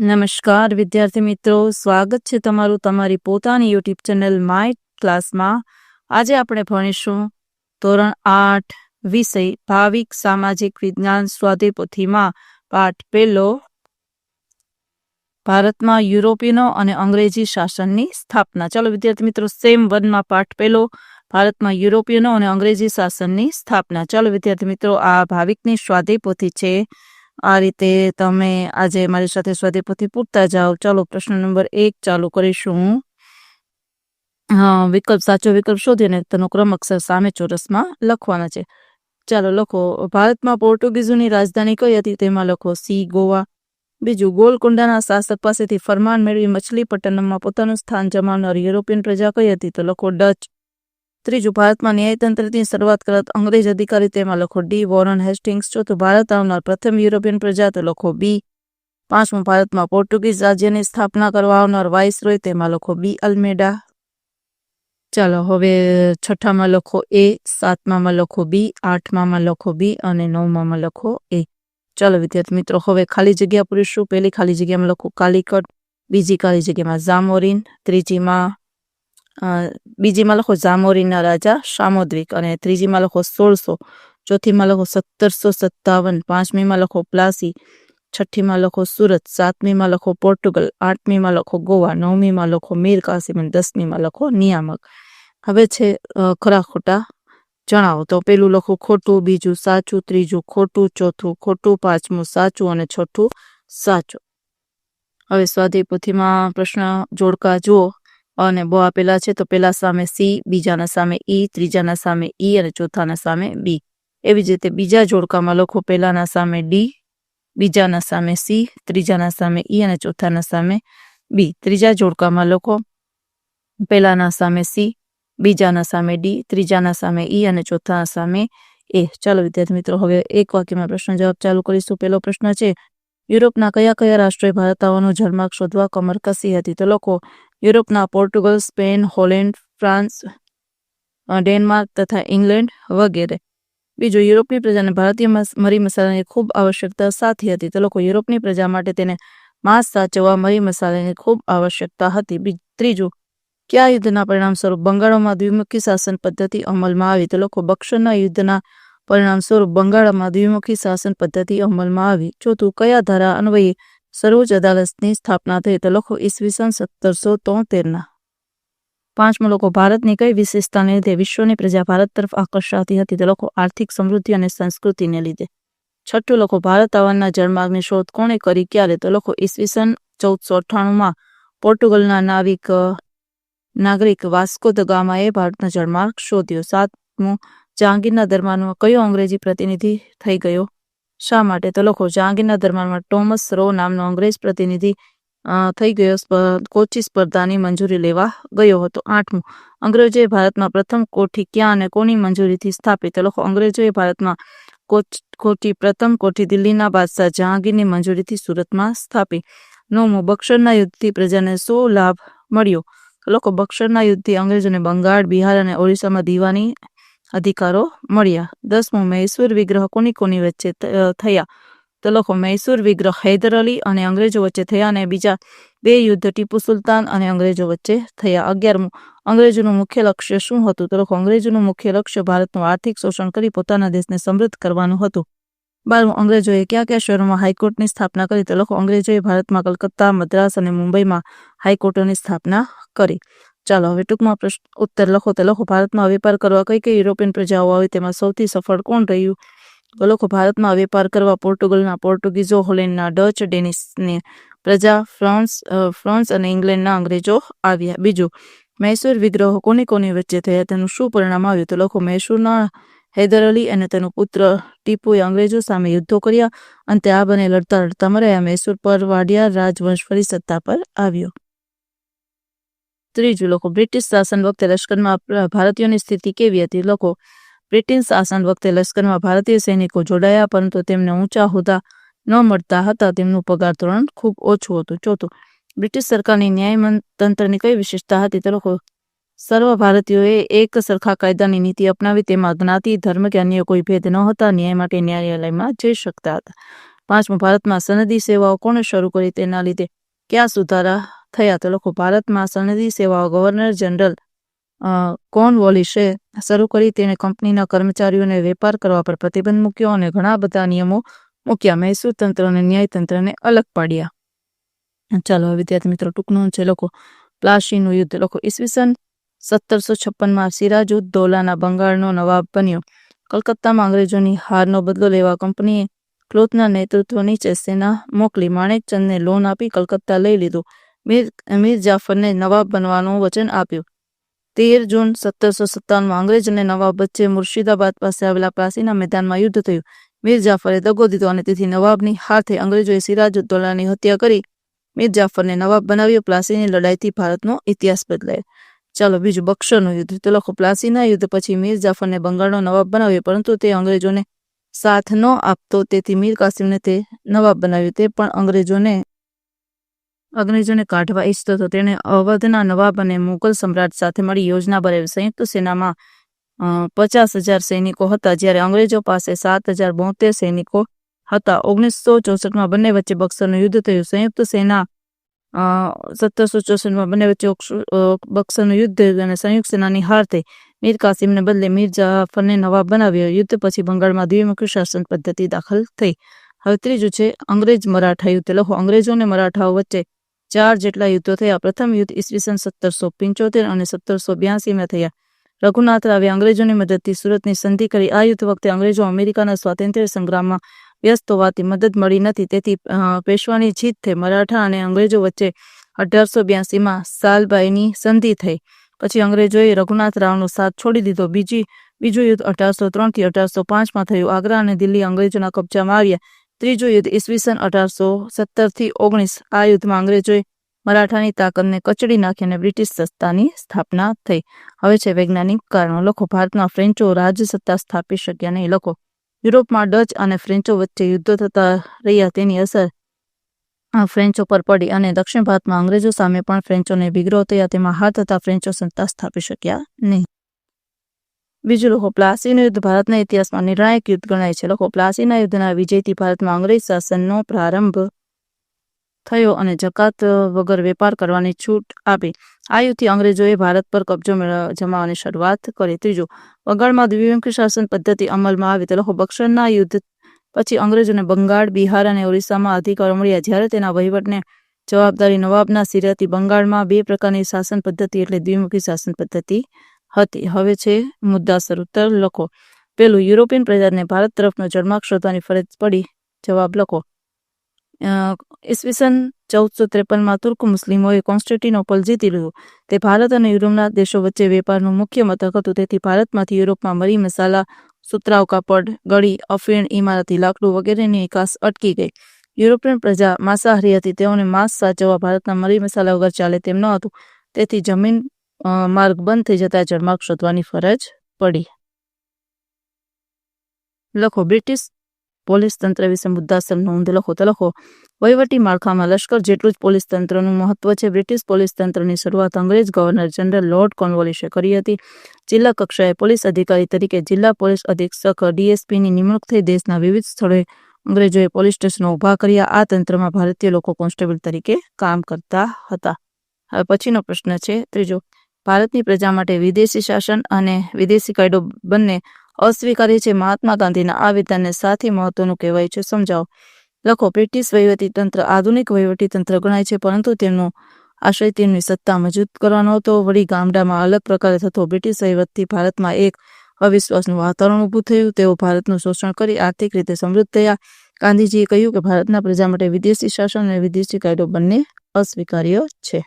નમસ્કાર, વિદ્યાર્થી મિત્રો. સ્વાગત છે તમારું તમારી પોતાની યુટ્યુબ ચેનલ માય ક્લાસમાં આજે આપણે ભણીશું ધોરણ આઠ, વિષય ભાવિક સામાજિક વિજ્ઞાન સ્વાધિપોથીમાં પાઠ પહેલો. ભારતમાં યુરોપિયનો અને અંગ્રેજી શાસનની સ્થાપના. ચાલો વિદ્યાર્થી મિત્રો સેમ વનમાં પાઠ પહેલો. ભારતમાં યુરોપિયનો અને અંગ્રેજી શાસનની સ્થાપના. ચાલો વિદ્યાર્થી મિત્રો, આ ભાવિકની સ્વાધ્યાય પોથી છે. આ રીતે તમે આજે મારી સાથે સ્વાધ્યાય પૂરતા જાઓ. ચાલો, પ્રશ્ન નંબર એક ચાલુ કરીશું. વિકલ્પ સાચો વિકલ્પ શોધીને તેનો ક્રમ અક્ષર સામે ચોરસમાં લખવાના છે. ચાલો, લખો. ભારતમાં પોર્ટુગીઝોની રાજધાની કઈ હતી? તેમાં લખો સી, ગોવા. બીજું, ગોલકોંડાના શાસક પાસેથી ફરમાન મેળવી મછલીપટ્ટનમમાં પોતાનું સ્થાન જમાવનાર યુરોપિયન પ્રજા કઈ હતી? તો લખો ડચ. ત્રીજું, ભારતમાં ન્યાયતંત્રની શરૂઆત કરત અંગ્રેજ અધિકારી તેમાં લખો ડી. Warren Hastings. ચોથું, ભારત આવનાર પ્રથમ યુરોપિયન પ્રજા તો લખો બી. પાંચમું, ભારતમાં પોર્ટુગીઝ રાજ્યની સ્થાપના કરવા આવનાર વાઇસરોય તેમાં લખો બી. અલ્મેડા. ચાલો, હવે છઠ્ઠામાં લખો એ, સાતમામાં લખો બી, આઠમામાં લખો બી અને નવમામાં લખો એ. ચાલો, વિદ્યાર્થી મિત્રો, હવે ખાલી જગ્યા પૂરીશું. પહેલી ખાલી જગ્યામાં લખો કાલિકટ, બીજી ખાલી જગ્યામાં ઝામોરીન, ત્રીજીમાં બીજીમાં લખો જામોરીના રાજા સામોદ્રિક અને ત્રીજીમાં લખો સોળસો ચોથીમાં લખો સત્તરસો સત્તાવન પાંચમીમાં લખો પ્લાસી છઠ્ઠીમાં લખો સુરત સાતમીમાં લખો પોર્ટુગલ આઠમીમાં લખો ગોવા નવમીમાં લખો મીર કાસિમ અને દસમીમાં લખો નિયામક. હવે છે ખરા ખોટા જણાવો. તો પેલું લખો ખોટું, બીજું સાચું, ત્રીજું ખોટું, ચોથું ખોટું, પાંચમું સાચું અને છઠ્ઠું સાચું. હવે સ્વાધ્યાય પોથીમાં પ્રશ્ન જોડકા જુઓ. અને બો આપેલા છે, તો પેલા સામે સી, બીજાના સામે ઈ, ત્રીજાના સામે ઈ અને ચોથાના સામે બી. એવી જ રીતે બીજા જોડકામાં લખો પહેલાના સામે ડી, બીજાના સામે સી, ત્રીજાના સામે ઈ અને ચોથાના સામે બી. ત્રીજા જોડકામાં લખો પહેલાના સામે સી, બીજાના સામે ડી, ત્રીજાના સામે ઈ અને ચોથાના સામે એ. ચાલો વિદ્યાર્થી મિત્રો, હવે એક વાક્યમાં પ્રશ્ન જવાબ ચાલુ કરીશું. પહેલો પ્રશ્ન છે, યુરોપના કયા કયા રાષ્ટ્રોએ ભારતાઓનો જન્માક શોધવા કમર કસી હતી? તો લખો યુરોપના Portugal, Spain, Holland France Denmark તથા ઇંગ્લેન્ડ વગેરે. બીજું, યુરોપની પ્રજાને ભારતીય મરી મસાલાની ખૂબ આવશ્યકતા સાથી હતી. તો લોકો યુરોપની પ્રજા માટે તેને માંસ સાચવવા, મરી મસાલાની ખૂબ આવશ્યકતા હતી. ત્રીજું, કયા યુદ્ધના પરિણામ સ્વરૂપ બંગાળમાં દ્વિમુખી શાસન પદ્ધતિ અમલમાં આવી? તો લોકો બક્ષરના યુદ્ધના પરિણામ સ્વરૂપ બંગાળમાં દ્વિમુખી શાસન પદ્ધતિ અમલમાં આવી. ચોથું, કયા ધારા અન્વયે સર્વોચ્ચ અદાલતની સ્થાપના થઈ તો લખો ઈસવીસન સત્તરસો તોતેરના. પાંચમો લોકો ભારતની કઈ વિશેષતાને લીધે વિશ્વની પ્રજા ભારત તરફ આકર્ષાતી હતી તો લોકો આર્થિક સમૃદ્ધિ અને સંસ્કૃતિને લીધે. છઠ્ઠું લોકો ભારત આવવાના જળમાર્ગની શોધ કોણે કરી ક્યારે? તો લોકો ઈસવીસન ચૌદસો અઠ્ઠાણુંમાં પોર્ટુગલના નાવિક, નાગરિક વાસ્કો દ ગામાએ ભારતનો જળમાર્ગ શોધ્યો. સાતમું, જહાંગીરના દરબારમાં કયો અંગ્રેજી પ્રતિનિધિ થઈ ગયો? શા માટે? તો લખો, જહાંગીરના દરબારમાં ટોમસ રો નામનો અંગ્રેજ પ્રતિનિધિ થઈ ગયો કોચી સ્પર્ધાની મંજૂરી લેવા ગયો હતો. આઠમું, અંગ્રેજોએ ભારતમાં પ્રથમ કોઠી ક્યાં અને કોની મંજૂરીથી સ્થાપિત? લખો, અંગ્રેજોએ ભારતમાં કોચ- કોઠી, પ્રથમ કોઠી દિલ્હીના બાદશાહ જહાંગીરની મંજૂરીથી સુરતમાં સ્થાપી. નવમું, બક્ષરના યુદ્ધથી પ્રજાને સો લાભ મળ્યો? લોકો બક્ષરના યુદ્ધથી અંગ્રેજોને બંગાળ, બિહાર અને ઓડિશામાં દીવાની અધિકારો મળ્યા. દસમું, મૈસૂર વિગ્રહ કોની કોની વચ્ચે થયા? તો લખો, મૈસૂર વિગ્રહ હૈદર અલી અને અંગ્રેજો વચ્ચે થયા અને બીજા બે યુદ્ધ ટીપુ સુલતાન અને અંગ્રેજો વચ્ચે થયા. અગિયારમું, અંગ્રેજોનું મુખ્ય લક્ષ્ય શું હતું? તો લખો, અંગ્રેજોનું મુખ્ય લક્ષ્ય ભારતનું આર્થિક શોષણ કરી પોતાના દેશને સમૃદ્ધ કરવાનું હતું. બારમું, અંગ્રેજોએ કયા કયા શહેરોમાં હાઈકોર્ટની સ્થાપના કરી? તો લખો, અંગ્રેજોએ ભારતમાં કલકત્તા, મદ્રાસ અને મુંબઈમાં હાઈકોર્ટોની સ્થાપના કરી. ચાલો, હવે ટૂંકમાં પ્રશ્ન, ઉત્તર લખો તો લખો. ભારતમાં વેપાર કરવા કઈ કઈ યુરોપિયન પ્રજાઓ આવી? તેમાં સૌથી સફળ કોણ રહ્યું? તો લખો, ભારતમાં વેપાર કરવા પોર્ટુગલના પોર્ટુગીઝો હોલેન્ડના ડચ, ડેનિશની પ્રજા, ફ્રાન્સ ફ્રાન્સ અને ઇંગ્લેન્ડના અંગ્રેજો આવ્યા. બીજું, મૈસૂર વિગ્રહો કોની કોની વચ્ચે થયા? તેનું શું પરિણામ આવ્યું? તો લખો, મૈસૂરના હૈદર અલી અને તેનો પુત્ર ટીપુએ અંગ્રેજો સામે યુદ્ધો કર્યા. અંતે આ બંને લડતા લડતા મર્યા. મૈસૂર પર વાડિયા રાજવંશ ફરી સત્તા પર આવ્યો. ત્રીજું લોકો બ્રિટિશ શાસન વખતે લશ્કરમાં ભારતીયોની સ્થિતિ કેવી હતી? લોકો બ્રિટિશ શાસન વખતે લશ્કરમાં ભારતીય સૈનિકો જોડાયા, પરંતુ તેમને ઊંચા હોદ્દા ન મળતા હતા. તેમનું પગાર ધોરણ ખૂબ ઓછું હતું. ચોથું, બ્રિટિશ સરકારની ન્યાય તંત્રની કઈ વિશેષતા હતી? તો લોકો સર્વ ભારતીયોએ એક સરખા કાયદાની નીતિ અપનાવી, તેમાં જ્ઞાતિ, ધર્મ કે અન્ય કોઈ ભેદ ન હતા. ન્યાય માટે ન્યાયાલયમાં જઈ શકતા હતા. પાંચમું, ભારતમાં સનદી સેવાઓ કોણે શરૂ કરી? તેના લીધે ક્યાં સુધારા થયા તો લોકો ભારતમાં સનદી સેવાઓ ગવર્નર જનરલ કોન વોલિશે શરૂ કરી તેણે કંપનીના કર્મચારીઓને વેપાર કરવા પર પ્રતિબંધ મૂક્યો અને ઘણા બધા નિયમો મૂક્યા. મહેસૂલ તંત્ર અને ન્યાયતંત્રને અલગ પાડ્યા. ચાલો વિદ્યાર્થી મિત્રો, ટૂંકનું છે લોકો, પ્લાસીનું યુદ્ધ. લોકો ઈસવીસન સત્તરસો છપ્પનમાં સિરાજુદ બંગાળનો નવાબ બન્યો. કલકત્તામાં અંગ્રેજોની હારનો બદલો લેવા કંપનીએ ક્લોથના નેતૃત્વ નીચે સેના મોકલી. માણેકચંદને લોન આપી કલકત્તા લઈ લીધું. મીર અમીર જાફરને નવાબ બનવાનું વચન આપ્યું. તેર જૂન સત્તરસો સત્તાવનમાં અંગ્રેજ અને નવાબ વચ્ચે મુર્શિદાબાદ પાસે આવેલા પ્લાસીના મેદાનમાં યુદ્ધ થયું. મીર જાફરે દગો દીધો અને તેથી નવાબની હાથે અંગ્રેજોએ સિરાજુદ્દોલાની હત્યા કરી. મીર જાફરને નવાબ બનાવ્યો. પ્લાસીની લડાઈથી ભારતનો ઇતિહાસ બદલાયો. ચાલો બીજું બક્ષરનું યુદ્ધ. તો લખો પ્લાસીના યુદ્ધ પછી મીર જાફરને બંગાળનો નવાબ બનાવ્યો, પરંતુ તે અંગ્રેજોને સાથ ન આપતો. તેથી મીર કાસિમને તે નવાબ બનાવ્યો. તે પણ અંગ્રેજોને અંગ્રેજોને કાઢવા ઈચ્છતો હતો. તેણે અવધના નવાબ અને મુઘલ સમ્રાટ સાથે મળી યોજના બનાવી. સંયુક્ત સેનામાં પચાસ હજાર સૈનિકો હતા, જ્યારે અંગ્રેજો પાસે સાત હજાર બોતેર સૈનિકો હતા. ઓગણીસો ચોસઠમાં બંને વચ્ચે બક્સરનું યુદ્ધ થયું. સંયુક્ત સેના સત્તરસો ચોસઠમાં બંને વચ્ચે બક્સરનું યુદ્ધ થયું અને સંયુક્ત સેનાની હાર થઈ. મીર કાસિમને બદલે મીર જાફરને નવાબ બનાવ્યો. યુદ્ધ પછી બંગાળમાં દ્વિમુખી શાસન પદ્ધતિ દાખલ થઈ. હવે ત્રીજું છે, અંગ્રેજ મરાઠા યુદ્ધ લખો અંગ્રેજો અને મરાઠાઓ વચ્ચે ચાર જેટલા યુદ્ધો થયા. પ્રથમ યુદ્ધ ઈસવીસન સત્તરસો પંચોતેર અને સત્તરસો બ્યાસીમાં થયા. રઘુનાથ રાવે અંગ્રેજોની મદદથી સુરતની સંધિ કરી. આ યુદ્ધ વખતે અંગ્રેજો અમેરિકાના સ્વાતંત્ર્ય સંગ્રામમાં વ્યસ્ત હોવાથી મદદ મળી નથી. તેથી પેશવાની જીત થઈ. મરાઠા અને અંગ્રેજો વચ્ચે અઢારસો બ્યાસીમાં સાલબાઈની સંધિ થઈ. પછી અંગ્રેજોએ રઘુનાથ રાવનો સાથ છોડી દીધો. બીજી, બીજું યુદ્ધ અઢારસો ત્રણથી અઢારસો પાંચમાં થયું. આગ્રા અને દિલ્હી અંગ્રેજોના કબજામાં આવ્યા. ત્રીજું યુદ્ધ ઈસવીસન અઢારસો સત્તરથી ઓગણીસ. આ યુદ્ધમાં અંગ્રેજોએ મરાઠાની તાકતને કચડી નાખી અને બ્રિટિશ સત્તાની સ્થાપના થઈ. હવે છે વૈજ્ઞાનિક કારણો. લખો, ભારતમાં ફ્રેન્ચો રાજ સત્તા સ્થાપી શક્યા નહીં. લખો, યુરોપમાં ડચ અને ફ્રેન્ચો વચ્ચે યુદ્ધો થતા રહ્યા, તેની અસર ફ્રેન્ચો પર પડી અને દક્ષિણ ભારતમાં અંગ્રેજો સામે પણ ફ્રેન્ચોને વિગ્રહ થયા, તેમાં હાર થતા ફ્રેન્ચો સત્તા સ્થાપી શક્યા નહીં. બીજું લોકો પ્લાસીનું યુદ્ધ ભારતના ઇતિહાસમાં નિર્ણાયક યુદ્ધ ગણાય છે. લોકો પ્લાસીના યુદ્ધના વિજયથી ભારતમાં અંગ્રેજ શાસનનો પ્રારંભ થયો અને જકાત વગર વેપાર કરવાની છૂટ આપી. આ યુદ્ધથી અંગ્રેજોએ ભારત પર કબજો જમાવાની શરૂઆત કરી. ત્રીજું બંગાળમાં દ્વિમુખી શાસન પદ્ધતિ અમલમાં આવી. તો લોકો બક્ષરના યુદ્ધ પછી અંગ્રેજોને બંગાળ, બિહાર અને ઓરિસ્સામાં અધિકારો મળ્યા. જ્યારે તેના વહીવટને જવાબદારી નવાબના સિરથી બંગાળમાં બે પ્રકારની શાસન પદ્ધતિ એટલે દ્વિમુખી શાસન પદ્ધતિ હતી. હવે છે મુદ્દાસર ઉત્તર લખો. પેલું, યુરોપિયન પ્રજાને ભારત તરફનો જળમાર્ગ શોધવાની ફરજ પડી. જવાબ લખો. ઈસવીસન ચૌદસો ત્રેપનમાં તુર્ક મુસ્લિમોએ કોન્સ્ટેન્ટિનોપલ જીતી લીધું. તે ભારત અને યુરોપના દેશો વચ્ચે વેપારનું મુખ્ય મથક હતું. તેથી ભારતમાંથી યુરોપમાં મરી મસાલા, સુતરાઉ કાપડ, ગળી, અફીણ, ઇમારતી લાકડું વગેરેની નિકાસ અટકી ગઈ. યુરોપિયન પ્રજા માંસાહારી હતી. તેઓને માંસ સાચવવા ભારતના મરી મસાલા વગર ચાલે તેમ ન હતું. તેથી જમીન માર્ગ બંધ થઈ જતા જળમાર્ગ શોધવાની ફરજ પડી. લખો, બ્રિટિશ પોલીસ તંત્ર વિશે મુદ્દાસર નોંધ લખો. તો લખો, વહીવટી માળખામાં લશ્કર જેટલું જ પોલીસ તંત્રનું મહત્વ છે. બ્રિટિશ પોલીસ તંત્રની શરૂઆત અંગ્રેજ ગવર્નર જનરલ લોર્ડ કોર્નવોલિસે કરી હતી. જિલ્લા કક્ષાએ પોલીસ અધિકારી તરીકે જિલ્લા પોલીસ અધિક્ષક ડીએસપીની નિમણૂક થઈ દેશના વિવિધ સ્થળોએ અંગ્રેજોએ પોલીસ સ્ટેશનો ઊભા કર્યા. આ તંત્રમાં ભારતીય લોકો કોન્સ્ટેબલ તરીકે કામ કરતા હતા. હવે પછીનો પ્રશ્ન છે, ત્રીજો ભારતની પ્રજા માટે વિદેશી શાસન અને વિદેશી કાયદો બંને અસ્વીકાર્ય છે. મહાત્મા ગાંધીના આ વિધાનને સાથી મહત્વનું કહેવાય છે. સમજાવો. લખો, બ્રિટિશ તંત્ર આધુનિક તંત્ર ગણાય છે, પરંતુ તેમનો આશય તેમની સત્તા મજબૂત કરવાનો હતો. વળી ગામડામાં અલગ પ્રકારે થતો બ્રિટિશ વહીવટથી ભારતમાં એક અવિશ્વાસનું વાતાવરણ ઊભું થયું. તેઓ ભારતનું શોષણ કરી આર્થિક રીતે સમૃદ્ધ થયા. ગાંધીજીએ કહ્યું કે ભારતના પ્રજા માટે વિદેશી શાસન અને વિદેશી કાયદો બંને અસ્વીકાર્ય છે.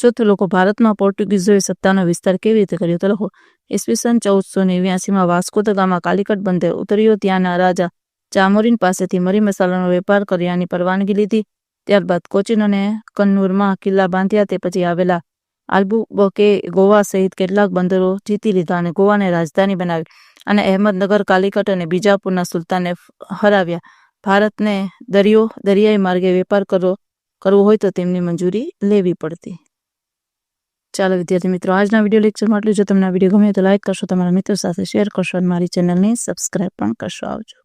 ચોથું લોકો ભારતમાં પોર્ટુગીઝોએ સત્તાનો વિસ્તાર કેવી રીતે કર્યો? તો લખો, ઈસવીસન ચૌદસો નેવ્યાસીમાં વાસ્કો દ ગામા કાલિકટ બંદર ઉતર્યો. ત્યાંના રાજા ચામોરીન પાસેથી મરી મસાલાનો વેપાર કર્યાની પરવાનગી લીધી. ત્યારબાદ કોચીન અને કન્નૂરમાં કિલ્લા બાંધ્યા. તે પછી આવેલા આલ્બુબકે ગોવા સહિત કેટલાક બંદરો જીતી લીધા અને ગોવાને રાજધાની બનાવી અને અહેમદનગર, કાલિકટ અને બીજાપુરના સુલતાનને હરાવ્યા. ભારતને દરિયો, દરિયાઈ માર્ગે વેપાર કરવો કરવો હોય તો તેમની મંજૂરી લેવી પડતી. ચાલો વિદ્યાર્થી મિત્રો, આજના વીડિયો લેક્ચરમાં આટલું. જો તમને વીડિયો ગમે તો લાઇક કરશો, તમારા મિત્રો સાથે શેર કરશો અને મારી ચેનલને સબસ્ક્રાઇબ પણ કરશો. આવજો.